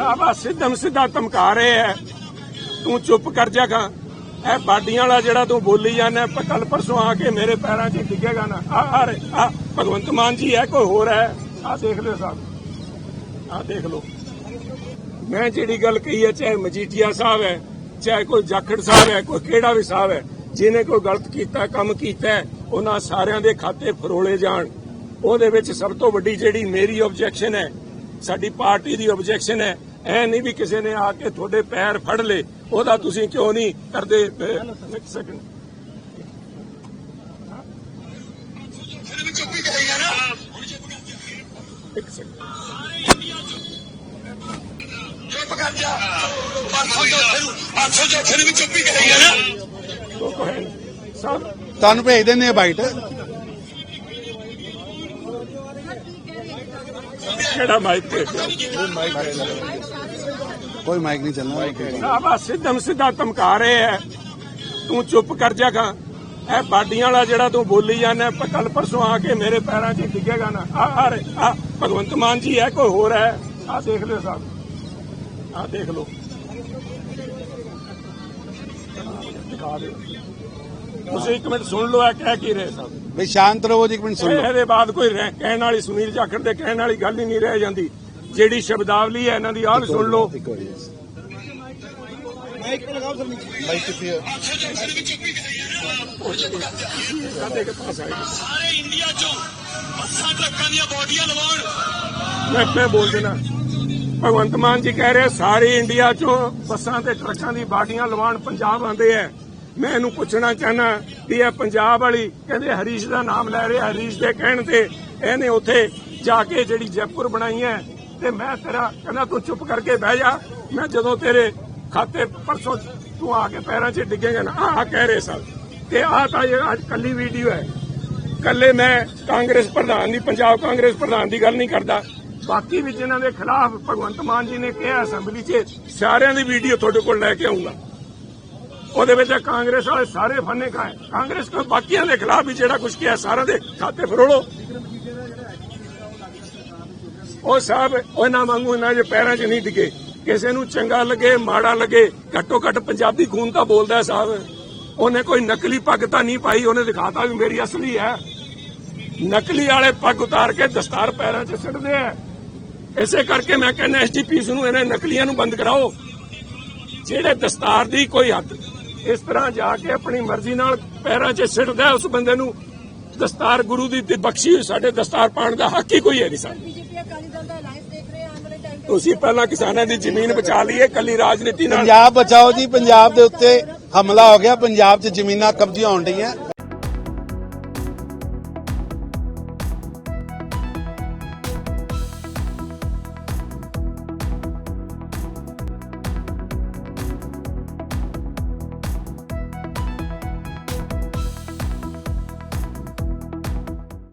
ਸਾਹਿਬ ਆ ਸਿੱਧਮ ਸਿੱਧਾ ਧਮਕਾ ਰਹੇ ਐ। ਤੂੰ ਚੁੱਪ ਕਰ ਜਾਗਾ ਇਹ ਬਾਡੀਆਂ ਵਾਲਾ ਜਿਹੜਾ ਤੂੰ ਬੋਲੀ ਜਾਂਦਾ ਕੱਲ ਪਰਸੋਂ ਆ ਕੇ ਮੇਰੇ ਪੈਰਾਂ 'ਚ ਡਿੱਗੇਗਾ ਨਾ। ਆ ਆ ਆ, ਭਗਵੰਤ ਮਾਨ ਜੀ ਹੈ ਕੋਈ ਹੋਰ ਹੈ ਆ ਦੇਖ ਲਿਓ ਸਾਹਿਬ ਆ ਦੇਖ ਲਓ। ਮੈਂ ਜਿਹੜੀ ਗੱਲ ਕਹੀ ਹੈ ਚਾਹੇ ਮਜੀਠੀਆ ਸਾਹਿਬ ਹੈ ਚਾਹੇ ਕੋਈ ਜਾਖੜ ਸਾਹਿਬ ਹੈ ਕੋਈ ਕਿਹੜਾ ਵੀ ਸਾਹਿਬ ਹੈ ਜਿਹਨੇ ਕੋਈ ਗਲਤ ਕੀਤਾ, ਕੰਮ ਕੀਤਾ, ਉਹਨਾਂ ਸਾਰਿਆਂ ਦੇ ਖਾਤੇ ਫਰੋਲੇ ਜਾਣ। ਉਹਦੇ ਵਿੱਚ ਸਭ ਤੋਂ ਵੱਡੀ ਜਿਹੜੀ ਮੇਰੀ ਆਬਜੈਕਸ਼ਨ ਹੈ ਸਾਡੀ ਪਾਰਟੀ ਦੀ ਆਬਜੈਕਸ਼ਨ ਹੈ ਐ ਨਹੀਂ ਵੀ ਕਿਸੇ ਨੇ ਆ ਕੇ ਤੁਹਾਡੇ ਪੈਰ ਫੜ ਲੇ ਉਹਦਾ ਤੁਸੀਂ ਕਿਉਂ ਨਹੀਂ ਕਰਦੇ ਇੱਕ ਸੈਕਿੰਡ ਇੱਕ ਸੈਕਿੰਡ ਚੁੱਪ ਕਰ ਜਾ। ਪਰਸੋਂ ਚੌਥੇ ਨੂੰ ਪਰਸੋਂ ਚੌਥੇ ਨੂੰ ਵੀ ਚੁੱਪ ਹੀ ਕਰੇਗਾ ਨਾ। ਉਹ ਕੋਈ ਹੈ ਨਹੀਂ। ਸਾਹਿਬ ਤੁਹਾਨੂੰ ਭੇਜ ਦਿੰਦੇ ਆ ਬਾਈਟ। ਕਿਹੜਾ ਮਾਈਕ ਤੇ? ਕੋਈ ਮਾਈਕ ਨਹੀਂ ਚੱਲਣਾ। ਸਾਹਿਬ ਆ ਸਿੱਧਮ ਸਿੱਧਾ ਧਮਕਾ ਰਹੇ ਐ। ਤੂੰ ਚੁੱਪ ਕਰ ਜਾਗਾ ਇਹ ਬਾਡੀਆਂ ਵਾਲਾ ਜਿਹੜਾ ਤੂੰ ਬੋਲੀ ਜਾਂਦਾ ਕੱਲ ਪਰਸੋਂ ਆ ਕੇ ਮੇਰੇ ਪੈਰਾਂ 'ਚ ਡਿੱਗੇਗਾ ਨਾ। ਆ ਆ ਰੇ ਆ ਭਗਵੰਤ ਮਾਨ ਜੀ ਹੈ ਕੋਈ ਹੋਰ ਹੈ ਆ ਦੇਖ ਲਿਓ ਸਾਹਿਬ ਆ ਦੇਖ ਲਓ। ਦਿਖਾ ਦਿਓ। ਤੁਸੀਂ ਇੱਕ ਮਿੰਟ ਸੁਣ ਲਓ ਇਹ ਕਹਿ ਕੀ ਰਹੇ ਸਾਹਿਬ ਬਈ ਸ਼ਾਂਤ ਰਹੋ ਜੀ ਇੱਕ ਮਿੰਟ ਸੁਣ ਲਓ। ਇਹਦੇ ਬਾਅਦ ਕੋਈ ਕਹਿਣ ਵਾਲੀ ਸੁਨੀਲ ਜਾਖੜ ਦੇ ਕਹਿਣ ਵਾਲੀ ਗੱਲ ਹੀ ਨਹੀਂ ਰਹਿ ਜਾਂਦੀ। ਜਿਹੜੀ ਸ਼ਬਦਾਵਲੀ ਹੈ ਇਹਨਾਂ ਦੀ ਆਹ ਸੁਣ ਲਓ। ਇੱਕ ਵਾਰੀ ਸਾਡੇ ਕੇ ਪਾਸ ਆਏਗੀ ਸਾਰੇ ਇੰਡੀਆ ਚੋਂ ਬੱਸਾਂ ਟਰੱਕਾਂ ਦੀਆਂ ਬੋਡੀਆਂ ਲਵਾਉਣ। ਮੈਂ ਮੈਂ ਬੋਲ ਦੇਣਾ। ਭਗਵੰਤ ਮਾਨ ਜੀ ਕਹਿ ਰਹੇ ਸਾਰੇ ਇੰਡੀਆ ਚੋਂ ਬੱਸਾਂ ਤੇ ਟਰੱਕਾਂ ਦੀ ਬਾਡੀਆਂ ਲਵਾਉਣ ਪੰਜਾਬ ਆਂਦੇ ਐ ਮੈਂ ਇਹਨੂੰ ਪੁੱਛਣਾ ਚਾਹਨਾ ਵੀ ਇਹ ਪੰਜਾਬ ਵਾਲੀ ਕਹਿੰਦੇ ਹਰੀਸ਼ ਦਾ ਨਾਮ ਲੈ ਰਿਹਾ ਹਰੀਸ਼ ਦੇ ਕਹਿਣ ਤੇ ਇਹਨੇ ਉੱਥੇ ਜਾ ਕੇ ਜਿਹੜੀ ਜੈਪੁਰ ਬਣਾਈ ਹੈ ਤੇ ਮੈਂ ਤੇਰਾ ਕਹਿੰਦਾ ਤੂੰ ਚੁੱਪ ਕਰਕੇ ਬਹਿ ਜਾ। ਮੈਂ ਜਦੋਂ ਤੇਰੇ ਖਾਤੇ ਪਰਸੋਂ ਤੂੰ ਆ ਕੇ ਪੈਰਾਂ 'ਚ ਡਿੱਗੇਗਾ ਨਾ, ਆਹ ਕਹਿ ਰਹੇ ਸਨ। ਤੇ ਆਹ ਤਾਂ ਇਹ ਅੱਜ ਕੱਲੀ ਵੀਡੀਓ ਹੈ। ਕੱਲੇ ਮੈਂ ਕਾਂਗਰਸ ਪ੍ਰਧਾਨ ਦੀ ਪੰਜਾਬ ਕਾਂਗਰਸ ਪ੍ਰਧਾਨ ਦੀ ਗੱਲ ਨਹੀਂ ਕਰਦਾ। ਬਾਕੀ ਵੀ ਜਿਨ੍ਹਾਂ ਦੇ ਖਿਲਾਫ ਭਗਵੰਤ ਮਾਨ ਜੀ ਨੇ ਕਿਹਾ ਅਸੈਂਬਲੀ 'ਚ, ਸਾਰਿਆਂ ਦੀ ਵੀਡੀਓ ਤੁਹਾਡੇ ਕੋਲ ਲੈ ਕੇ ਆਉਂਗਾ। ਉਹਦੇ ਵਿੱਚ ਕਾਂਗਰਸ ਵਾਲੇ ਸਾਰੇ ਫੰਨੇ ਖਾਏ। ਕਾਂਗਰਸ ਕੋਲ ਬਾਕੀਆਂ ਦੇ ਖਿਲਾਫ ਵੀ ਜਿਹੜਾ ਕੁਝ ਕਿਹਾ, ਸਾਰਿਆਂ ਦੇ ਖਾਤੇ ਫਰੋਲੋ। ਉਹ ਸਾਹਿਬ, ਉਹਨਾਂ ਵਾਂਗੂ ਇਹਨਾਂ ਦੇ ਪੈਰਾਂ 'ਚ ਨਹੀਂ ਡਿੱਗੇ। ਕਿਸੇ ਨੂੰ ਚੰਗਾ ਲੱਗੇ, ਮਾੜਾ ਲੱਗੇ, ਘੱਟੋ ਘੱਟ ਪੰਜਾਬੀ ਖੂਨ ਤਾਂ ਬੋਲਦਾ ਸਾਹਿਬ। ਉਹਨੇ ਕੋਈ ਨਕਲੀ ਪੱਗ ਤਾਂ ਨਹੀਂ ਪਾਈ, ਉਹਨੇ ਦਿਖਾਤਾ ਵੀ ਮੇਰੀ ਅਸਲੀ ਹੈ। ਨਕਲੀ ਵਾਲੇ ਪੱਗ ਉਤਾਰ ਕੇ ਦਸਤਾਰ ਪੈਰਾਂ 'ਚ ਸਿੱਟਦੇ ਆ। ਇਸੇ ਕਰਕੇ ਮੈਂ ਕਹਿੰਦਾ ਐਸਜੀਪੀਸ ਨੂੰ ਇਹਨਾਂ ਨਕਲੀਆਂ ਨੂੰ ਬੰਦ ਕਰਾਓ। ਜਿਹੜੇ ਦਸਤਾਰ ਦੀ ਕੋਈ ਹੱਦ, ਇਸ ਤਰ੍ਹਾਂ ਜਾ ਕੇ ਆਪਣੀ ਮਰਜ਼ੀ ਨਾਲ ਪੈਰਾਂ 'ਚ ਸਿੱਟਦਾ ਉਸ ਬੰਦੇ ਨੂੰ ਦਸਤਾਰ ਗੁਰੂ ਦੀ ਬਖਸ਼ੀ ਸਾਡੇ ਦਸਤਾਰ ਪਾਉਣ ਦਾ ਹੱਕ ਹੀ ਕੋਈ ਹੈ ਨਹੀਂ ਸਾਨੂੰ ਤੁਸੀਂ ਪਹਿਲਾਂ ਕਿਸਾਨਾਂ ਦੀ ਜ਼ਮੀਨ ਬਚਾ ਲਈਏ ਕੱਲੀ ਰਾਜਨੀਤੀ ਨਾਲ? ਪੰਜਾਬ ਬਚਾਓ ਜੀ ਪੰਜਾਬ ਦੇ ਉੱਤੇ ਹਮਲਾ ਹੋ ਗਿਆ ਪੰਜਾਬ 'ਚ ਜ਼ਮੀਨਾਂ ਕਬਜ਼ੀਆਂ ਹੋਣ ਡਈਆਂ।